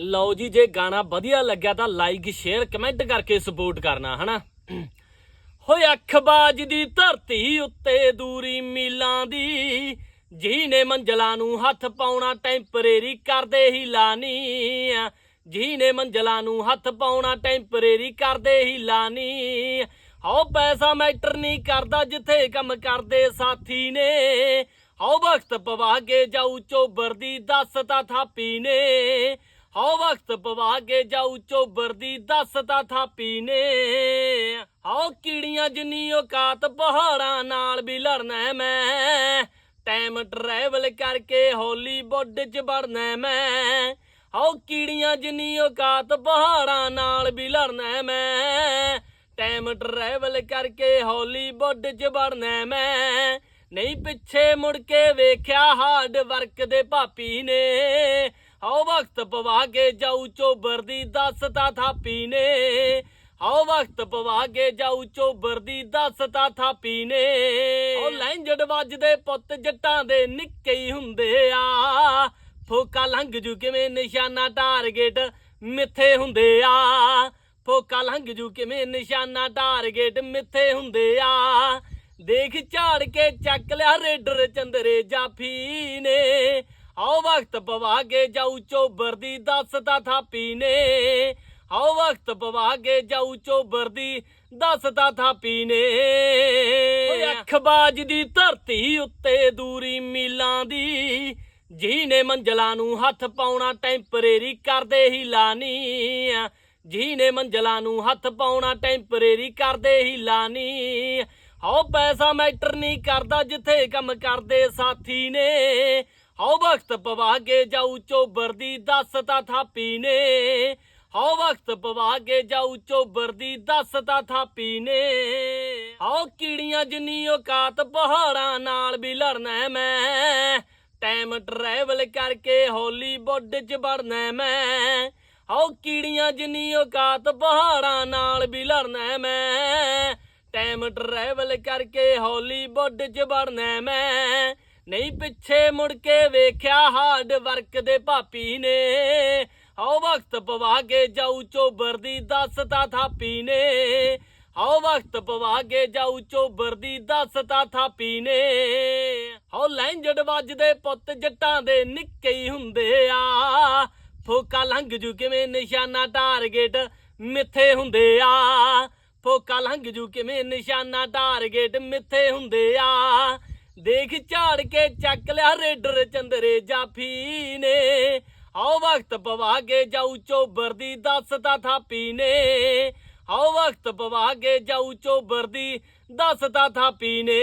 ਲਓ ਜੀ, ਜੇ ਗਾਣਾ ਵਧੀਆ ਲੱਗਿਆ ਤਾਂ ਲਾਈਕ ਸ਼ੇਅਰ ਕਮੈਂਟ ਕਰਕੇ ਸਪੋਰਟ ਕਰਨਾ, ਹਨਾ? ਹੋਏ ਅੱਖਬਾਜ ਦੀ ਧਰਤੀ ਉੱਤੇ ਦੂਰੀ ਮੀਲਾਂ ਦੀ, ਜਿਹਨੇ ਮੰਜ਼ਲਾਂ ਨੂੰ ਹੱਥ ਪਾਉਣਾ ਟੈਂਪਰੇਰੀ ਕਰਦੇ ਹੀ ਲਾਨੀ ਆ। ਜਿਹਨੇ ਮੰਜ਼ਲਾਂ ਨੂੰ ਹੱਥ ਪਾਉਣਾ ਟੈਂਪਰੇਰੀ ਕਰਦੇ ਹੀ ਲਾਨੀ ਹਉ ਪੈਸਾ ਮੈਟਰ ਨਹੀਂ ਕਰਦਾ ਜਿੱਥੇ ਕੰਮ ਕਰਦੇ ਸਾਥੀ ਨੇ। ਹਉ ਵਕਤ ਪਵਾ ਕੇ ਜਾਊ ਚੋਬਰ ਦੀ ਦੱਸ ਤਾਂ ਥਾਪੀ ਨੇ। ਹਉ ਵਕਤ ਪਵਾ ਕੇ ਜਾਊ ਚੋਬਰ ਦੀ ਦੱਸ ਤਾਂ ਥਾਪੀ ਨੇ। ਹਉ ਕੀੜੀਆਂ ਜਿੰਨੀ ਔਕਾਤ ਪਹਾੜਾਂ ਨਾਲ ਵੀ ਲੜਨਾ ਮੈਂ। ਟਾਈਮ ਟਰੈਵਲ ਕਰਕੇ ਹਾਲੀਵੁੱਡ 'ਚ ਵੜਨਾ ਮੈਂ। ਹਉ ਕੀੜੀਆਂ ਜਿੰਨੀ ਔਕਾਤ ਪਹਾੜਾਂ ਨਾਲ ਵੀ ਲੜਨਾ ਮੈਂ। ਟਾਈਮ ਟਰੈਵਲ ਕਰਕੇ ਹਾਲੀਵੁੱਡ 'ਚ ਵੜਨਾ ਮੈਂ। ਨਹੀਂ ਪਿੱਛੇ ਮੁੜ ਕੇ ਵੇਖਿਆ ਹਾਰਡ ਵਰਕ ਦੇ ਭਾਪੀ ਨੇ। ਹਉ ਵਕਤ ਪਵਾ ਕੇ ਜਾਊ ਚੋਬਰ ਦੀ ਦੱਸ ਤਾਂ ਥਾਪੀ ਨੇ। ਹਉ ਵਕਤ ਪਵਾ ਕੇ ਜਾਊ ਚੋਬਰ ਦੀ ਦੱਸ ਥਾਪੀ ਨੇ। ਉਹ ਲੈਂਜੜ ਵੱਜਦੇ ਪੁੱਤ ਜੱਟਾਂ ਦੇ ਨਿੱਕੇ ਹੀ ਹੁੰਦੇ ਆ। ਫੋਕਾ ਲੰਘ ਜੂ ਕਿਵੇਂ ਨਿਸ਼ਾਨਾ ਟਾਰਗੇਟ ਮਿੱਥੇ ਹੁੰਦੇ ਆ। ਫੋਕਾ ਲੰਘ ਜੂ ਕਿਵੇਂ ਨਿਸ਼ਾਨਾ ਟਾਰਗੇਟ ਮਿੱਥੇ ਹੁੰਦੇ ਆ। ਦੇਖ ਝਾੜ ਕੇ ਚੱਕ ਲਿਆ ਰੇਡਰ ਚੰਦਰੇ ਜਾਫੀ ਨੇ। ਆਓ ਵਕਤ ਕੇ ਜਾਊ ਚੋਬਰ ਦੀ ਦੱਸ ਤਾਂ ਥਾਪੀ ਨੇ। ਆਓ ਵਕਤ ਕੇ ਜਾਊ ਚੋਬਰ ਦੀ ਦੱਸ ਤਾਂ ਥਾਪੀ ਨੇ। ਓਏ ਅੱਖਬਾਜ ਦੀ ਧਰਤੀ ਉੱਤੇ ਦੂਰੀ ਮੀਲਾਂ ਦੀ। ਜਿਹਨੇ ਮੰਜ਼ਲਾਂ ਨੂੰ ਹੱਥ ਪਾਉਣਾ ਟੈਂਪਰੇਰੀ ਕਰਦੇ ਹੀ ਲਾਨੀ ਆ ਜਿਹਨੇ ਮੰਜ਼ਲਾਂ ਨੂੰ ਹੱਥ ਪਾਉਣਾ ਟੈਂਪਰੇਰੀ ਕਰਦੇ ਹੀ ਲਾਨੀ ਹਉ ਪੈਸਾ ਮੈਟਰ ਨਹੀਂ ਕਰਦਾ ਜਿੱਥੇ ਕੰਮ ਕਰਦੇ ਸਾਥੀ ਨੇ। ਹਉ ਵਕਤ ਪਵਾ ਕੇ ਜਾਊ ਚੋਬਰ ਦੀ ਦੱਸ ਤਾਂ ਥਾਪੀ ਨੇ। ਹਉ ਵਕਤ ਪਵਾ ਕੇ ਜਾਊ ਚੋਬਰ ਦੀ ਦੱਸ ਤਾਂ ਥਾਪੀ ਨੇ। ਹਉ ਕੀੜੀਆਂ ਜਿੰਨੀ ਔਕਾਤ ਪਹਾੜਾਂ ਨਾਲ ਵੀ ਲੜਨਾ ਮੈਂ। ਟਾਈਮ ਟਰੈਵਲ ਕਰਕੇ ਹੋਲੀ ਬੁੱਢ 'ਚ ਵੜਨਾ ਮੈਂ। ਹਉ ਕੀੜੀਆਂ ਜਿੰਨੀ ਔਕਾਤ ਪਹਾੜਾਂ ਨਾਲ ਵੀ ਲੜਨਾ ਮੈਂ। ਟਾਈਮ ਟਰੈਵਲ ਕਰਕੇ ਹੋਲੀ ਬੁੱਢ 'ਚ ਵੜਨਾ ਮੈਂ। ਨਹੀਂ ਪਿੱਛੇ ਮੁੜ ਕੇ ਵੇਖਿਆ ਹਾਰਡ ਵਰਕ ਦੇ ਭਾਪੀ ਨੇ। ਹਉ ਵਕਤ ਪਵਾ ਕੇ ਜਾਊ ਚੋਬਰ ਦੀ ਦੱਸ ਥਾਪੀ ਨੇ। ਹਉ ਵਕਤ ਪਵਾ ਕੇ ਜਾਊ ਚੋਬਰ ਦੀ ਦੱਸ ਥਾਪੀ ਨੇ। ਹਉ ਲੈਂਜੜ ਵੱਜਦੇ ਪੁੱਤ ਜੱਟਾਂ ਦੇ ਨਿੱਕੇ ਹੀ ਹੁੰਦੇ ਆ। ਫੋਕਾ ਲੰਘ ਜੂ ਕਿਵੇਂ ਨਿਸ਼ਾਨਾ ਟਾਰਗੇਟ ਮਿੱਥੇ ਹੁੰਦੇ ਆ। ਫੋਕਾ ਲੰਘ ਜੂ ਕਿਵੇਂ ਨਿਸ਼ਾਨਾ ਟਾਰਗੇਟ ਮਿੱਥੇ ਹੁੰਦੇ ਆ। ਦੇਖ ਝਾੜ ਕੇ ਚੱਕ ਲਿਆ ਰੇਡਰ ਚੰਦਰੇ ਜਾਫੀ ਨੇ। ਆਓ ਵਕਤ ਪਵਾ ਕੇ ਜਾਊ ਚੋਬਰ ਦੀ ਦੱਸ ਥਾਪੀ ਨੇ। ਆਓ ਵਕਤ ਪਵਾ ਕੇ ਜਾਊ ਚੋਬਰ ਦੀ ਦੱਸ ਤਾਂ ਥਾਪੀ ਨੇ।